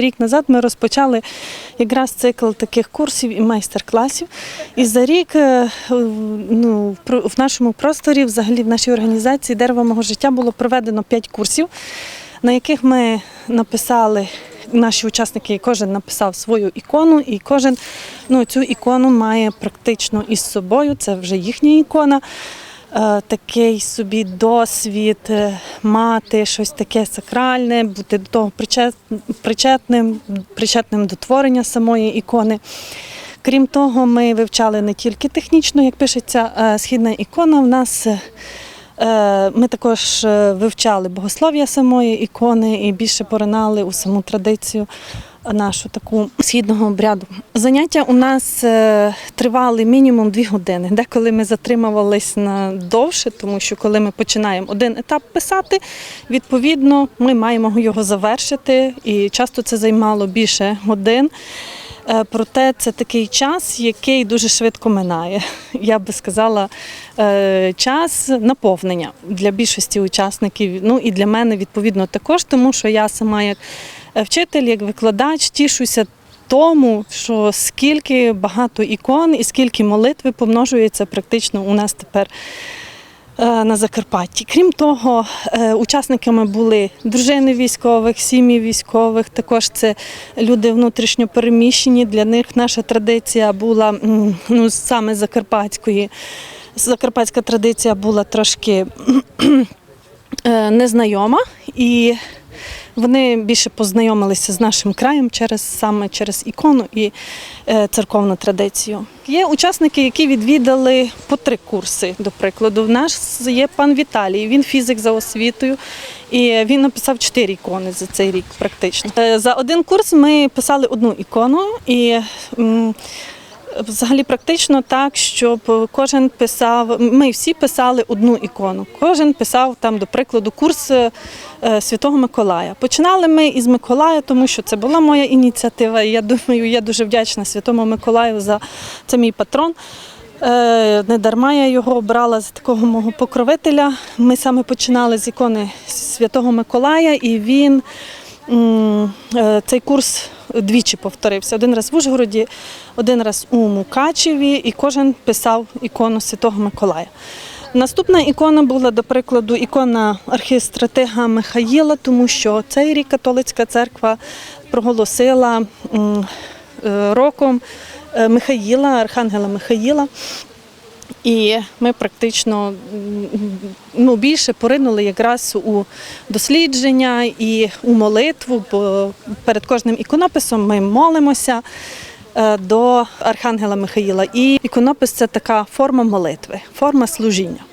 Рік назад ми розпочали якраз цикл таких курсів і майстер-класів. І за рік е, ну, в в нашому просторі, взагалі в нашій організації дерево мого життя було проведено 5 курсів, на яких ми написали. Наші учасники кожен написав свою ікону, і кожен ну, цю ікону має практично із собою. Це вже їхня ікона. Е, Такий собі досвід е, мати щось таке сакральне, бути до того причетним, причетним до творення самої ікони. Крім того, ми вивчали не тільки технічно, як пишеться е, східна ікона. В нас ми також вивчали богослов'я самої ікони і більше поринали у саму традицію нашу таку східного обряду. Заняття у нас е, тривали мінімум дві години. Деколи ми затримувались на довше, тому що коли ми починаємо один етап писати, відповідно ми маємо його завершити, і часто це займало більше годин. Е, Проте це такий час, який дуже швидко минає. Я би сказала, е, час наповнення для більшості учасників. Ну і для мене відповідно також, тому що я сама як е, вчитель, як викладач тішуся тому, що скільки багато ікон і скільки молитви помножується практично у нас тепер на Закарпатті. Крім того, е, учасниками були дружини військових, сім'ї військових. Також це люди внутрішньо переміщені. Для них наша традиція була ну, саме закарпатської. Закарпатська традиція була трошки е, незнайома і. Вони більше познайомилися з нашим краєм через саме через ікону і е, церковну традицію. Є учасники, які відвідали по три курси. До прикладу, в нас є пан Віталій. Він фізик за освітою, і він написав чотири ікони за цей рік. Практично Е, за один курс ми писали одну ікону і. Взагалі практично так, щоб кожен писав. Ми всі писали одну ікону. Кожен писав там, до прикладу, курс е, Святого Миколая. Починали ми із Миколая, тому що це була моя ініціатива. І я думаю, я дуже вдячна Святому Миколаю за це мій патрон. Е, Не дарма я його обрала за такого мого покровителя. Ми саме починали з ікони Святого Миколая, і він цей курс двічі повторився. Один раз в Ужгороді, один раз у Мукачеві, і кожен писав ікону Святого Миколая. Наступна ікона була, до прикладу, ікона архістратига Михаїла, тому що цей рік католицька церква проголосила е, роком е, Михаїла, архангела Михаїла. І ми практично ну, більше поринули якраз у дослідження і у молитву, бо перед кожним іконописом ми молимося е, до Архангела Михаїла. І іконопис це така форма молитви, форма служіння.